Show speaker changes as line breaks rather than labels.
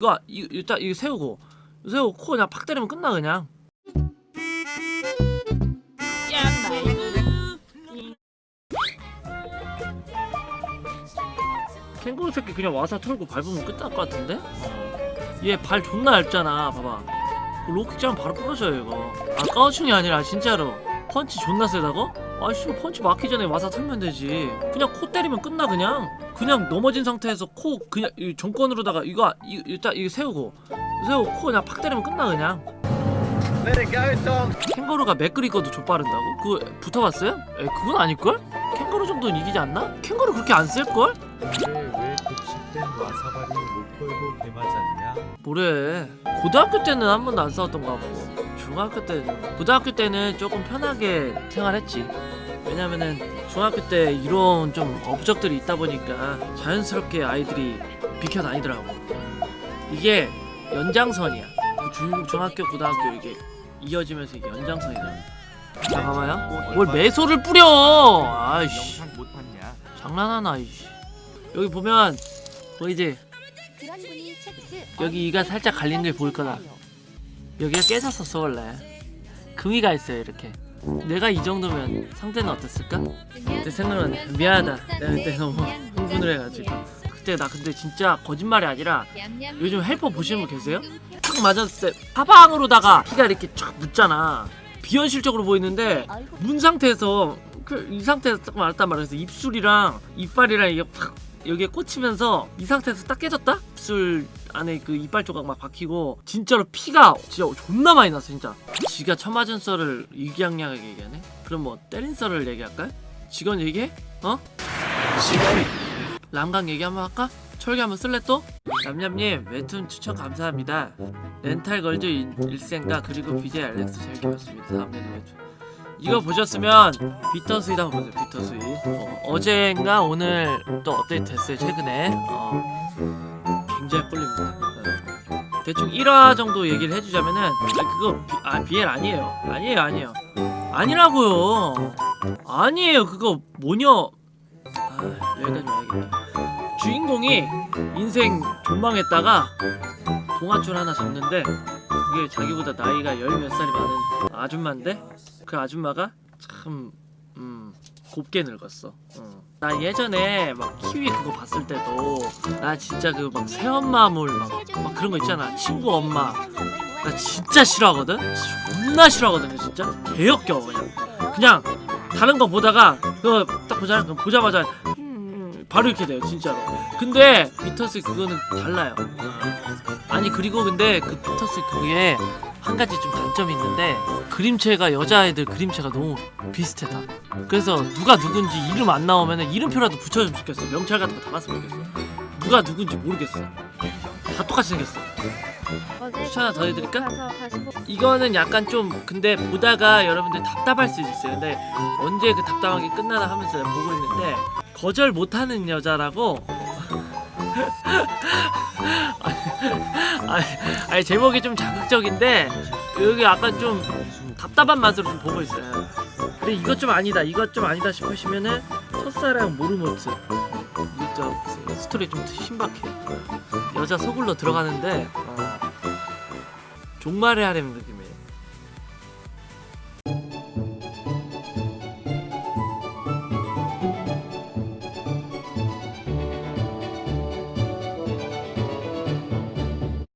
이거 이- 일단 이거 세우고. 세우고 코 그냥 팍 때리면 끝나 그냥. 캥거루 새끼 그냥 와서 털고 밟으면 끝날 것 같은데? 얘 발 존나 얇잖아 봐봐. 그 로킥장 바로 부러져요 이거. 아 까우충이 아니라 진짜로 펀치 존나 세다고? 아씨 펀치 맞기 전에 와서 털면 되지 그냥 코 때리면 끝나 그냥 그냥 넘어진 상태에서 코 그냥 이 정권으로다가 이거 이, 일단 이거 세우고 세우고 코 그냥 팍 때리면 끝나 그냥. 캥거루가 맥그리 거도 좆바른다고? 그거 붙어봤어요? 에 그건 아닐걸? 캥거루 정도는 이기지 않나? 캥거루 그렇게 안 쓸걸?
근데 왜 급식된 와사바리 못 걸고 개 맞았냐?
뭐래 고등학교 때는 한 번도 안 싸웠던 거 같고 중학교 때는 고등학교 때는 조금 편하게 생활했지. 왜냐면은 중학교 때 이런 좀 업적들이 있다 보니까 자연스럽게 아이들이 비켜 다니더라고. 이게 연장선이야. 중, 중학교 고등학교 이게 이어지면서 이게 연장선이더라고 자 봐봐요. 뭘 매소를 뿌려! 아이씨? 장난하나 이씨. 여기 보면 보이지
섹스
여기 이가 살짝 갈린 게 보일 거다. 여기가 깨졌었어 원래. 금이가 있어요 이렇게. 내가 이 정도면 상태는 어땠을까? 그때 생각나네 미안하다. 내가 그때 너무 흥분을 해가지고. 그때 나 근데 진짜 거짓말이 아니라 요즘 헬퍼 보시는 분 계세요? 탁 맞았을 때 사방으로다가 피가 이렇게 쫙 묻잖아. 비현실적으로 보이는데 문 상태에서 그 이 상태에서 딱 말했단 말이야 그래서 입술이랑 이빨이랑 이게 팍 여기에 꽂히면서 이 상태에서 딱 깨졌다? 입술 안에 그 이빨 조각 막 박히고 진짜로 피가 진짜 존나 많이 났어 진짜 지가 처맞은 썰을 이기양양하게 얘기하네? 그럼 뭐 때린 썰을 얘기할까요? 직원 얘기해? 어? 람강 얘기 한번 할까? 철기 한번 쓸래 또? 냠냠님 웹툰 추천 감사합니다 렌탈 걸즈 일- 일생가 그리고 BJ 알렉스 재밌게 봤습니다 다음 내용 웹툰 이거 보셨으면 비터스윗 한번 보세요 비터스윗. 어, 어제인가 오늘 또 업데이트 됐어요 최근에. 어, 굉장히 꿀립니다. 어. 대충 1화 정도 얘기를 해주자면은 아 그거 비, 아 BL 아니에요. 아니에요 아니에요. 아니라고요. 아니에요 그거 뭐냐 아 여기까지 와야겠다. 주인공이 인생 존망했다가 동아줄 하나 잡는데 그게 자기보다 나이가 열 몇 살이 많은 아줌마인데 그 아줌마가 참 음, 곱게 늙었어. 어. 나 예전에 막 키위 그거 봤을 때도 나 진짜 그 막 새엄마물 막, 막 그런 거 있잖아. 친구 엄마. 나 진짜 싫어하거든? 존나 싫어하거든요 진짜. 개역겨워 그냥. 그냥 다른 거 보다가 그거 딱 그럼 보자마자 음, 바로 이렇게 돼요 진짜로. 근데 비터스 그거는 달라요. 아니 그리고 근데 그 비터스 그게 한 가지 좀 단점이 있는데 그림체가 여자애들 그림체가 너무 비슷해 다 그래서 누가 누군지 이름 안 나오면 이름표라도 붙여주면 좋겠어 명찰 같은 거 담았으면 좋겠어 누가 누군지 모르겠어 다 똑같이 생겼어 추천 하나 더 해드릴까? 이거는 약간 좀 근데 보다가 여러분들 답답할 수도 있어요. 근데 언제 그 답답한 게 끝나나 하면서 보고 있는데 거절 못하는 여자라고. 아니, 아니 제목이 좀 자극적인데 여기 약간 좀 답답한 맛으로 좀 보고 있어요. 근데 이것 좀 아니다, 이것 좀 아니다 싶으시면은 첫사랑 모르모트. 저 스토리 좀 신박해. 여자 소굴로 들어가는데 어, 종말의 하렘 느낌.